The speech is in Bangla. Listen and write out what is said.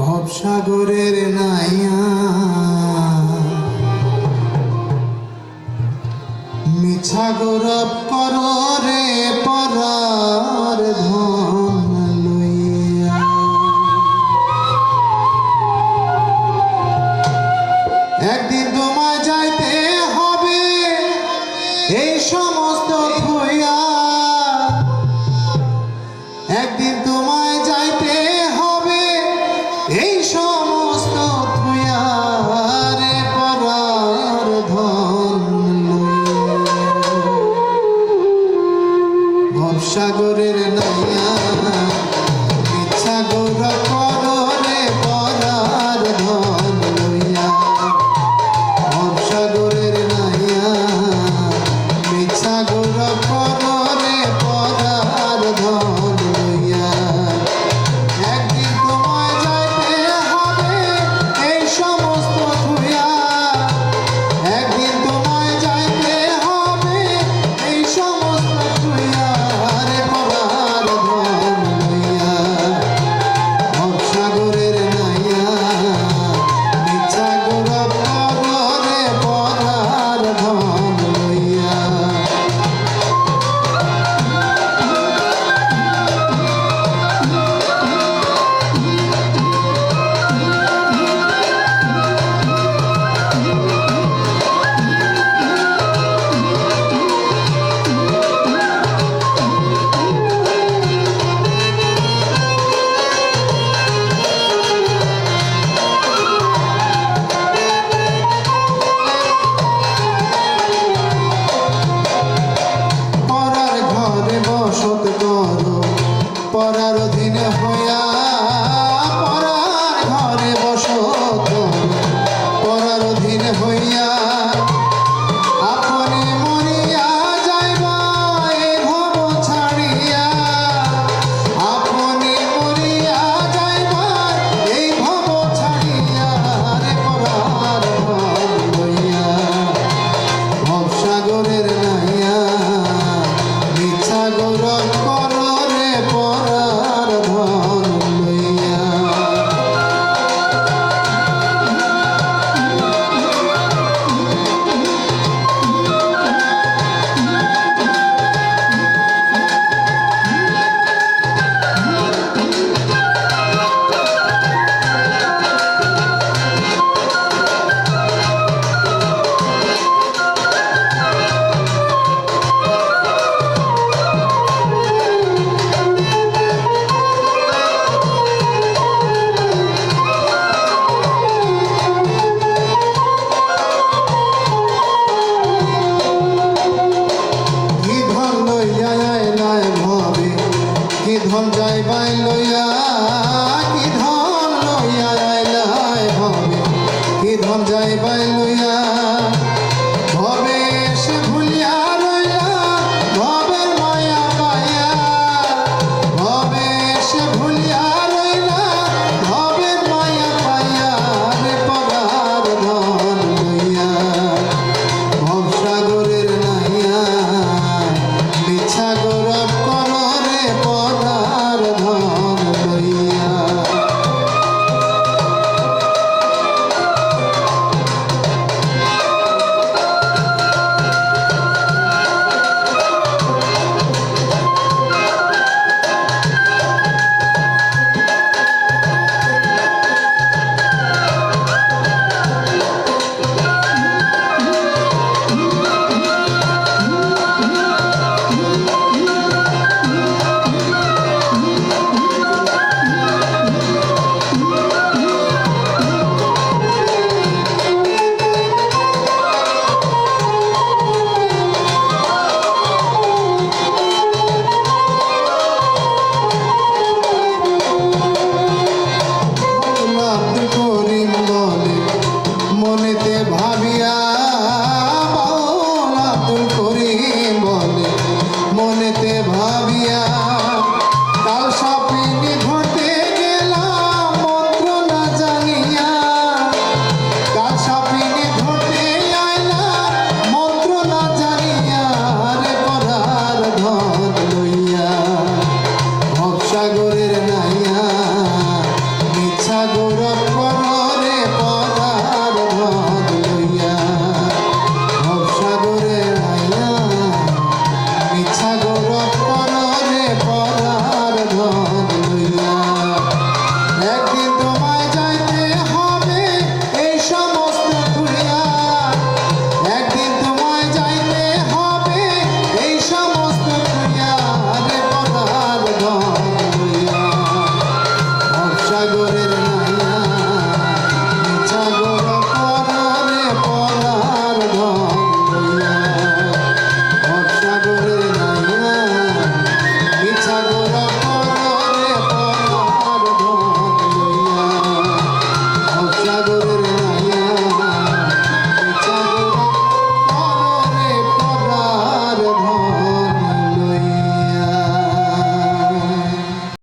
ভবসাগরের নাইয়া। মিছা গৌরব কর রে পরার একদিন তোমায় যাইতে হবে এই সমস্ত Bhuiyan come on. bailo y ভাবিয়া